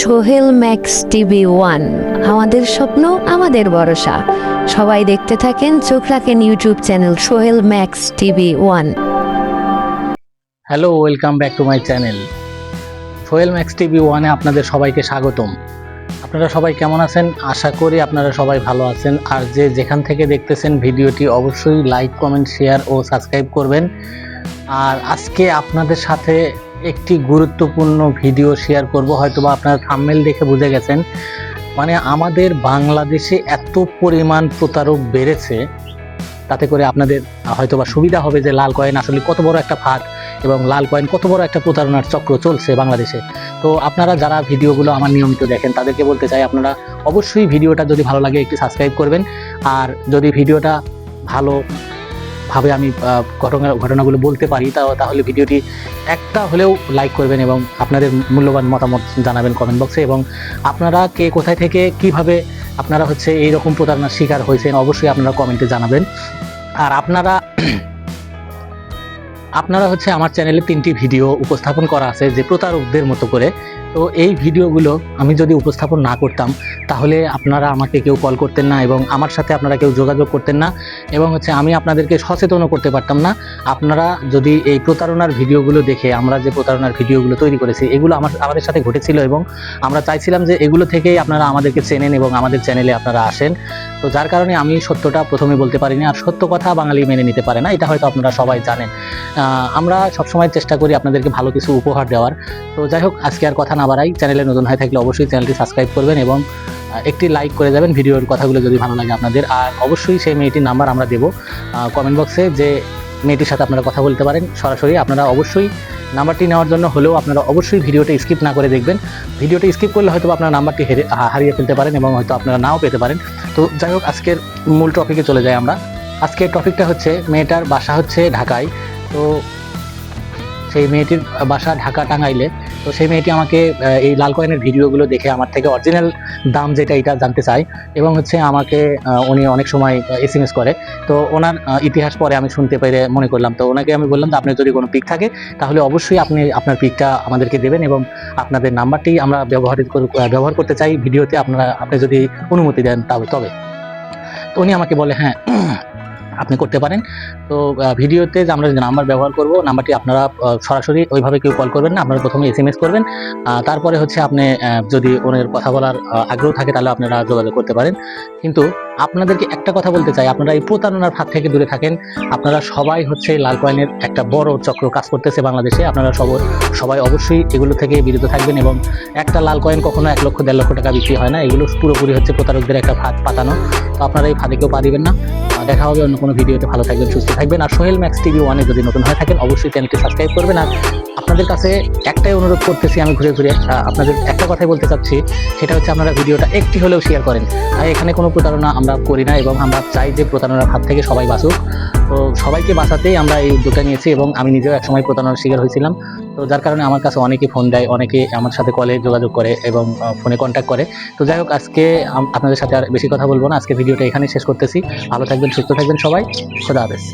Sohel max TV one. আমাদের স্বপ্ন, আমাদের ভরসা। সবাই দেখতে থাকেন চোখ রাখেন YouTube channel Sohel max TV one. Hello, welcome back to my channel. Sohel max TV ওয়ানে আপনাদের সবাইকে স্বাগতম। আপনারা সবাই কেমন আছেন? আশা করি আপনারা সবাই ভালো আছেন। আর যে যেখান থেকে দেখতেছেন ভিডিওটি অবশ্যই লাইক, কমেন্ট, শেয়ার ও সাবস্ক্রাইব করবেন। আর আজকে আপনাদের সাথে একটি গুরুত্বপূর্ণ ভিডিও শেয়ার করব। হয়তোবা আপনারা থাম্বনেল দেখে বুঝে গেছেন। মানে আমাদের বাংলাদেশে এত পরিমাণ প্রতারক বেড়েছে, তাতে করে আপনাদের হয়তোবা সুবিধা হবে যে লাল কয়েন আসলে কত বড় একটা ফাঁদ এবং লাল কয়েন কত বড় একটা প্রতারণার চক্র চলছে বাংলাদেশে। তো আপনারা যারা ভিডিওগুলো আমার নিয়মিত দেখেন, তাদেরকে বলতে চাই আপনারা অবশ্যই ভিডিওটা যদি ভালো লাগে একটু সাবস্ক্রাইব করবেন। আর যদি ভিডিওটা ভালো ভাবে আমি ঘটনা ঘটনাগুলো বলতে পারি, তা- তাহলে ভিডিওটি একটা হলেও লাইক করবেন এবং আপনাদের মূল্যবান মতামত জানাবেন কমেন্ট বক্সে এবং আপনারা কে কোথায় থেকে কীভাবে আপনারা হচ্ছে এই রকম প্রতারণার শিকার হয়েছেন অবশ্যই আপনারা কমেন্টে জানাবেন। আর আপনারা আপনারা হচ্ছে আমার চ্যানেলে তিনটি ভিডিও উপস্থাপন করা আছে যে প্রতারকদের মতো করে। তো এই ভিডিওগুলো আমি যদি উপস্থাপন না করতাম, তাহলে আপনারা আমাকে কেউ কল করতেন না এবং আমার সাথে আপনারা কেউ যোগাযোগ করতেন না এবং হচ্ছে আমি আপনাদেরকে সচেতনও করতে পারতাম না। আপনারা যদি এই প্রতারণার ভিডিওগুলো দেখে, আমরা যে প্রতারণার ভিডিওগুলো তৈরি করেছি, এগুলো আমার, আমাদের সাথে ঘটেছিল এবং আমরা চাইছিলাম যে এগুলো থেকেই আপনারা আমাদেরকে চেনেন এবং আমাদের চ্যানেলে আপনারা আসেন। তো যার কারণে আমি সত্যটা প্রথমে বলতে পারিনি, আর সত্য কথা বাঙালি মেনে নিতে পারে না, এটা হয়তো আপনারা সবাই জানেন। আমরা সবসময় চেষ্টা করি আপনাদেরকে ভালো কিছু উপহার দেওয়ার। তো যাই হোক, আজকে আর কথা না বাড়াই চ্যানেলে নতুন হয়ে থাকলে অবশ্যই চ্যানেলটি সাবস্ক্রাইব করবেন এবং একটি লাইক করে যাবেন ভিডিওর কথাগুলো যদি ভালো লাগে আপনাদের। আর অবশ্যই সেই মেয়েটির নাম্বার আমরা দেবো কমেন্ট বক্সে যে মেয়েটির সাথে আপনারা কথা বলতে পারেন। সরাসরি আপনারা অবশ্যই নাম্বারটি নেওয়ার জন্য হলেও আপনারা অবশ্যই ভিডিওটা স্কিপ না করে দেখবেন। ভিডিওটা স্কিপ করলে হয়তো আপনার নাম্বারটি হেরে হারিয়ে ফেলতে পারেন এবং হয়তো আপনারা নাও পেতে পারেন। তো যাই হোক, আজকের মূল টপিকে চলে যাই আমরা। আজকের টপিকটা হচ্ছে, মেয়েটার বাসা হচ্ছে ঢাকায়। তো সেই মেয়েটির বাসা ঢাকা টাঙ্গাইলে। তো সেই মেয়েটি আমাকে এই লাল কয়েনের ভিডিওগুলো দেখে আমার থেকে অরিজিনাল দাম যেটা এটা জানতে চায় এবং হচ্ছে আমাকে উনি অনেক সময় এস এম এস করে। তো ওনার ইতিহাস পরে আমি শুনতে পেরে মনে করলাম। তো ওনাকে আমি বললাম যে আপনার যদি কোনো পিক থাকে, তাহলে অবশ্যই আপনি আপনার পিকটা আমাদেরকে দেবেন এবং আপনাদের নাম্বারটি আমরা ব্যবহার ব্যবহার করতে চাই। ভিডিওতে আপনারা, আপনি যদি অনুমতি দেন তবে তবে। তো উনি আমাকে বলে হ্যাঁ আপনি করতে পারেন। তো ভিডিওতে আমরা যে নাম্বার ব্যবহার করব নাম্বারটি আপনারা সরাসরি ওইভাবে কেউ কল করবেন না, আপনারা প্রথমে এস এম এস করবেন তারপরে হচ্ছে আপনি যদি ওনের কথা বলার আগ্রহ থাকে তাহলে আপনারা যোগাযোগ করতে পারেন। কিন্তু আপনাদেরকে একটা কথা বলতে চাই, আপনারা এই প্রতারণার হাত থেকে দূরে থাকেন। আপনারা সবাই হচ্ছে লাল কয়েনের একটা বড় চক্র কাজ করতেছে বাংলাদেশে। আপনারা সব, সবাই অবশ্যই এগুলো থেকে বিরত থাকবেন এবং একটা লাল কয়েন কখনো এক লক্ষ, দেড় লক্ষ টাকা বিক্রি হয় না। এগুলো পুরোপুরি হচ্ছে প্রতারকদের একটা ফাঁদ পাতানো। তো আপনারা এই ফাঁদে কেউ পা দিবেন না। দেখা হবে অন্য কোনো ভিডিওতে। ভালো থাকবেন, সুস্থ থাকবেন। আর সোহেল ম্যাক্স টিভি ওয়ানে যদি নতুন হয়ে থাকেন, অবশ্যই চ্যানেলটি সাবস্ক্রাইব করবেন। আর আপনাদের কাছে একটাই অনুরোধ করতেছি, আমি ঘুরে ঘুরে আপনাদের একটা কথাই বলতে চাচ্ছি, সেটা হচ্ছে আপনারা ভিডিওটা একটি হলেও শেয়ার করেন। আর এখানে কোনো প্রতারণা আমরা করি না এবং আমরা চাই যে প্রতারণার হাত থেকে সবাই বাঁচুক। তো সবাইকে বাঁচাতেই আমরা এই উদ্যোগটা নিয়েছি এবং আমি নিজেও একসময় প্রতারণার শিকার হয়েছিলাম। তো যার কারণে আমার কাছে অনেকে ফোন দেয়, অনেকে আমার সাথে কলে যোগাযোগ করে এবং ফোনে কন্ট্যাক্ট করে। তো যাই হোক, আজকে আপনাদের সাথে আর বেশি কথা বলব না। আজকে ভিডিওটা এখানেই শেষ করতেছি। ভালো থাকবেন, সুস্থ থাকবেন সবাই। খোদা হাফেজ।